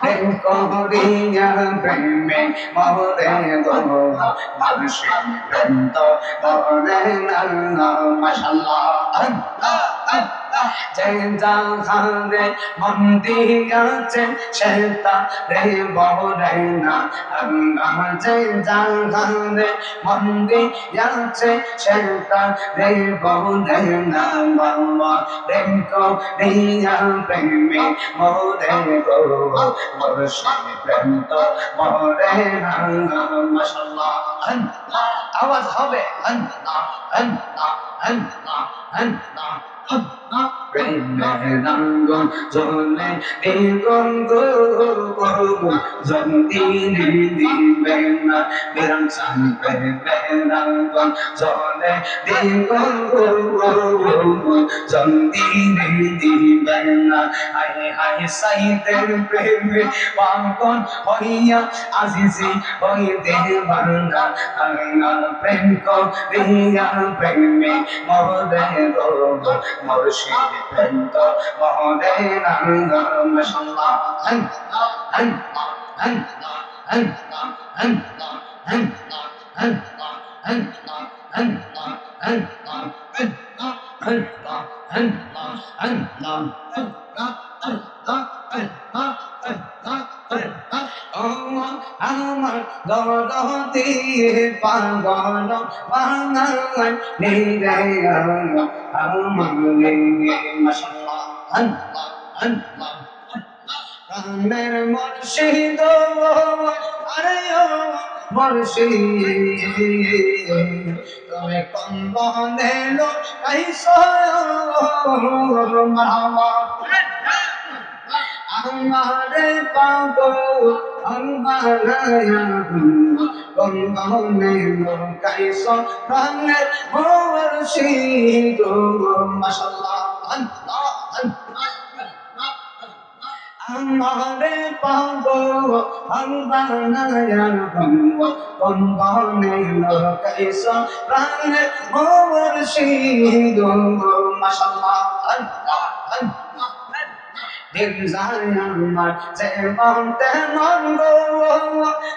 প্রেম করিয়া প্রেমে মরে মানুষে প্রেম তো মাশাল্লাহ যে জাহারে মন দিয়াছে সে তারে মরে না। আল্লাহ যে জাহারে মন দিয়াছে সে তারে মরে না। আল্লাহ প্রেম করিয়া প্রেমে মরে গো। মুর্শিদ প্রেম তো মরে না। আল্লাহ, আওয়াজ হবে। আল্লাহ আল্লাহ আল্লাহ আল্লাহ। 很啊。মেহরাঙ্গন জলে নিগঙ্গ করব জন্তি নিদি বেনা বেরাং সান্তে মেহরাঙ্গন জলে নিগঙ্গ করব জন্তি নিদি প্রেমে পাঙ্কন হইয়া আজিজি হইতে প্রেম তো মহদে নাঙ্গা মাশাআল্লাহ আল্লাহ আল্লাহ আল্লাহ আল্লাহ আল্লাহ আল্লাহ আল্লাহ আল্লাহ আল্লাহ আল্লাহ আল্লাহ আল্লাহ আল্লাহ আল্লাহ আমার দরদি পাগল বাঙাল নিরে আমার মাশাআল্লাহ আল্লাহ আল্লাহ প্রাণের মুর্শিদ, আরে মুর্শিদ তুমি কোন বনে লো কাইসো মারহাবা আমারে পাবো আমারে পাব অন্বানায়া ভঙ্গ অন্বানে লোকেশ প্রাণে মোর সিন্ধু মাশাআল্লাহ আল্লাহ আল্লাহ। জানি আমার যে মন তে মন গো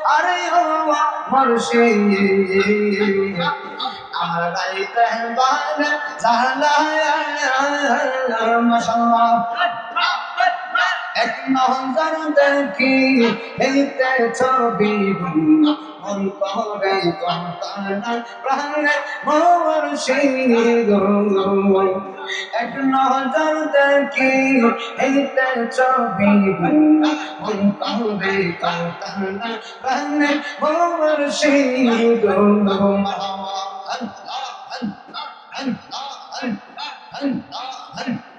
আরে ও মরশি আমার গাইতে বাজে জালা মাশাআল্লাহ এক নজর দেখি এইতে ছবি মন করে কন্তানা প্রাণে মোর সেই এক নজর দেখি এইতে ছবি মন করে কন্তানা প্রাণে মোর সেই আল্লাহ আল্লাহ আল্লাহ আল্লাহ আল্লাহ আল্লাহ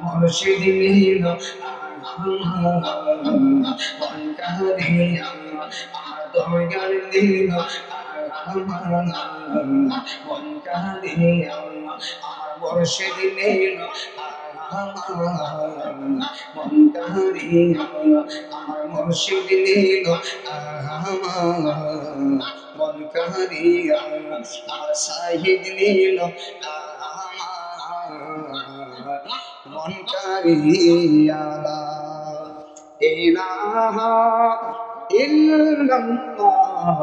মুর্শিদ মিল মুর্শিদ মিল আমার মুর্শিদ নীল মন কাহারি আমার সাহিদ নীল আমার মন কারিয়ালা ইলাহা ইল্লাল্লাহ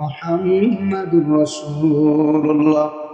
মুহাম্মাদুর রাসূলুল্লাহ।